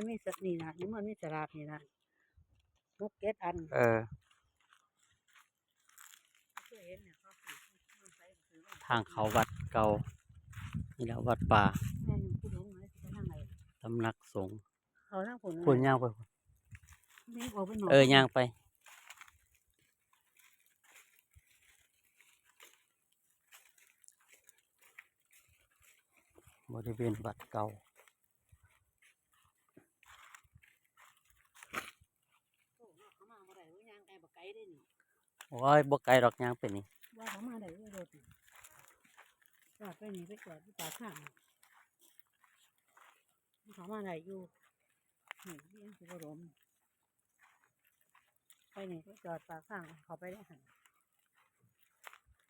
มันมีสักนี่นะนี่มันมีสลากนี่นะมุกเก็ตอันเออ เคยเห็นเนี่ยเขาซื้อมันใส่ซื้อไว้ทางเขาวัดเก่า นี่แหละวัดป่าแม่นผู้หลงมาสิไปทางไหนตำหนักสงฆ์เขาทางผลพุ่นย่างไปพุ่นนี่ออกไปหนเออย่างไป บริเวณวัดเก่าเขามาบ่ได้ว่ายางไกลบ่ไกลได้นี่ โอ้ยบ่ไกลดอกย่างไปนี่ว่าเขามาได้ด้วยรถนี่จอดไปนี่ไปจอดที่ปากข้างนี่เขามาได้อยู่นี่เลี้ยงสิบรมไปนี่ไปจอดปากข้างเขาไปได้หัน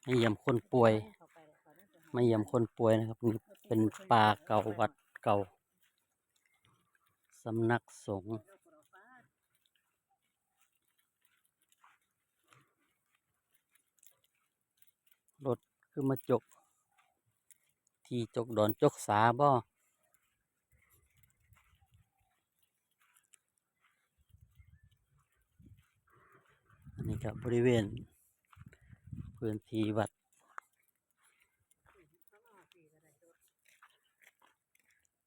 มาเยี่ยมคนป่วยเขาไปแล้วเขาได้ไปหันมาเยี่ยมคนป่วยนะครับนี่เป็นป่าเก่าวัดเก่าสำนักสงฆ์ รถคือมาจก ที่จกดอนจกสาบ่อันนี้กับบริเวณ พื้นที่วัด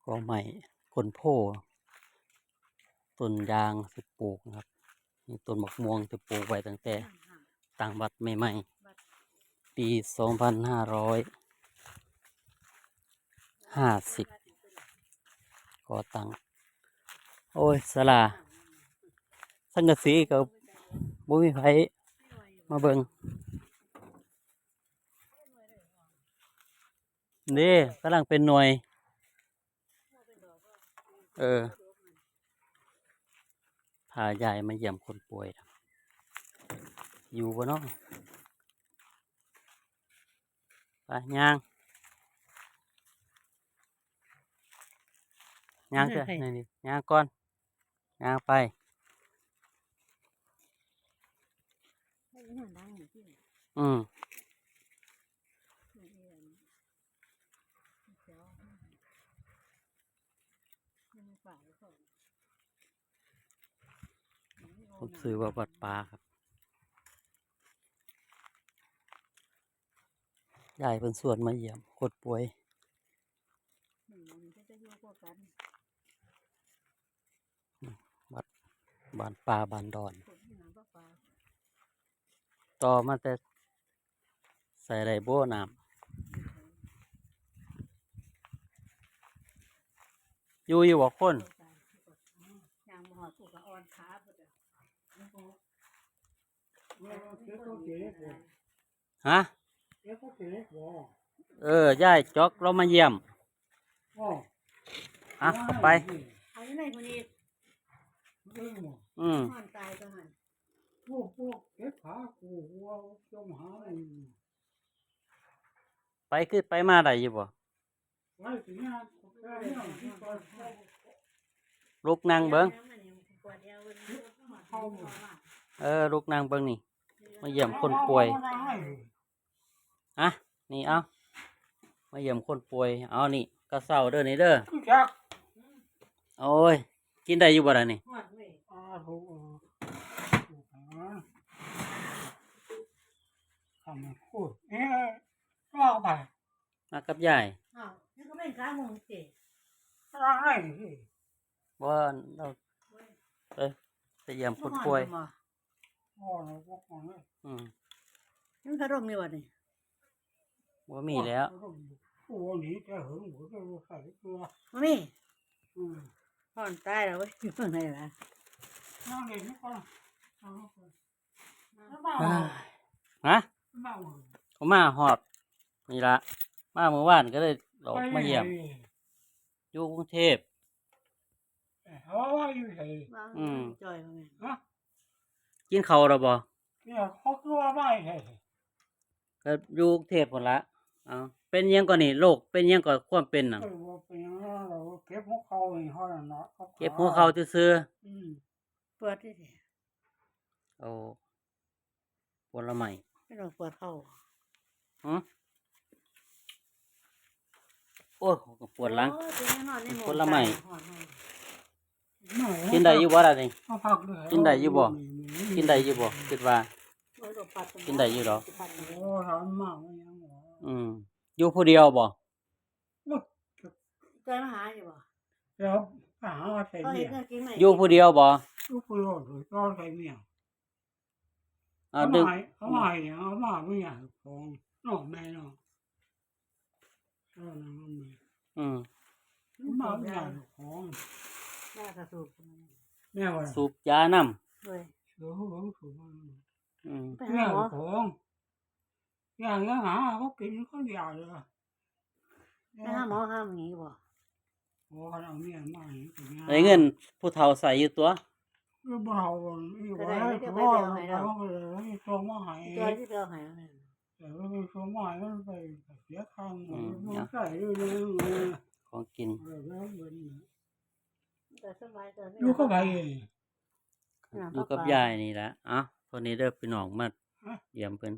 ก็ใหม่คนโพต้นยางสิปลูกนะครับนี่ต้นมะม่วงที่ปลูกไว้ตั้งแต่ต่างวัดใหม่ๆ ปีสองพันห้าร้อยห้าสิบก่อตั้งโอ้ยสลา สังกะสีกับบุมีไผมาเบิงนี่กำลังเป็นหน่วย เออ พายายมาเยี่ยมคนป่วย อยู่บ่เนาะ ย่างย่างเถอะนี่นี่ย่างก่อนย่างไปให้อีนั่นดังอยู่ที่นี่อืมนี่เองเจ้ายังไม่ฝ่ายเขาผมซื้อว่าวัดป่าครับ ยายเป็นส่วนมาเยี่ยมคนป่วยหนึ่งมันก็จะอยู่พวกกันบ้านป่าบ้านดอนคนที่หนังก็ฝ่ายต่อมาแต่ใส่ไรโบ้น้ำอยู่อยู่บ่คนยางมหอถูกกับอ่อนขาหมดอะฮะ เอ๊ะก็เจ๊บ่เออยายจอกเรามาเยี่ยมอ๋ออะเข้าไป เอาอยู่ในคนนี้เรื่องอืมนอนตายก็หันพวกพวกเก็บขากูหัวจมหาอะไปขึ้นไปมาได้อยู่บ่ไว้ถึงงานแค่เนี่ยที่ตอนเข้าลูกนางเบิ้งเข้าเออลูกนางเบิงนี่ มาเยี่ยมคนป่วยอ่ะนี่เอามาเยี่ยมคนป่วยเอานี่กระเซ้าเด้อนี่เด้อคือจักโอ้ยกินได้อยู่บ่ล่ะนี่หอดเว้ยอ่าถูกถูกหาทำพูดเอ๊ะก็ไปมากับยายอ้าวนี่ก็เป็นขาหมูสิอะไรสิบ่เราเอ้ยไปเยี่ยมคนป่วยพ่อเราพวกมันเลยอืมนี่ขนมนี่วะนี่ บ่มีแล้วผู้นี้จะหึงหัวจะใส่ตัวมามีอืมหอนตายแล้วเว้ยอยู่ข้างในละนั่งเล่นนี่ก่อนเอาไปแล้วบ้าอ้ายวฮะบ้าวผมมาหอดนี่ละมาเมื่อวานก็เลยออกมาเยี่ยมอยู่กรุงเทพ เขาว่าอยู่ไหนว่าอืม จอยมาแม่ฮะกินข้าวแล้วบ่เนี่ยเขาคือว่าไม่ใช่ก็อยู่กรุงเทพพุ่นละ เอาเป็นหยังก่อนนี่โรคเป็นหยังก่อนความเป็นน่ะเออว่าเป็นอย่างนั้นเราเก็บหัวเขาเองเขาน่ะเนาะเก็บหัวเข่าซื่ออืมปวดที่สิๆเอาผลไม้ไม่ต้องปวดเข่าหึโอ้ยปวดหลัง โอ้ยเป็นแน่นอนในหมู่ผลไม้หอนให้กินได้อยู่บ่ล่ะนี่มาพักด้วยกินได้อยู่บ่ กินได้อยู่บ่คิดว่า โอ้ยดอกปัดกินได้อยู่เหรอปัดโอ้ทำมากไม่ยังหร ออืมอยู่ผู้เดียวบ่ใจมาหาอยู่บ่แล้วหาใส่ก็เมีเห็นยเรื่องกินไหมอยู่ผู้เดียวบ่ลูกผู้รอดเลยก็ใส่เมียเอาเขาดึงมาเขามาอย่างเขามาไม่อยากของน้องแม่น้องเออน้องแม่อืมเขามาไม่อยากของแม่กระสูบแม่ว่าสูบยานำด้วยเสือหัวสูบอืมไปแม่หาหมอของ อย่างนี้หาเขากินเขาอยากเลยไปหาหมอห้ามหนีบ่โอ้เขาเอาเมียมาให้กินได้เงินผู้เฒ่าใส่อยู่ตัวก็บ่เอาอีกว่าเขาเขาเลยส่งมาให้ตัวที่เราหายแต่ว่ามีส่งมาให้มันไปเสียค่าเงินมันใส่ด้วยนะของกินเออแล้วเงินแต่สบายตัวลูกก็ไปอยู่กับยายนี่แหละอะตัวนี้เด้อพี่น้องมาฮะเยี่ยมเพิ่น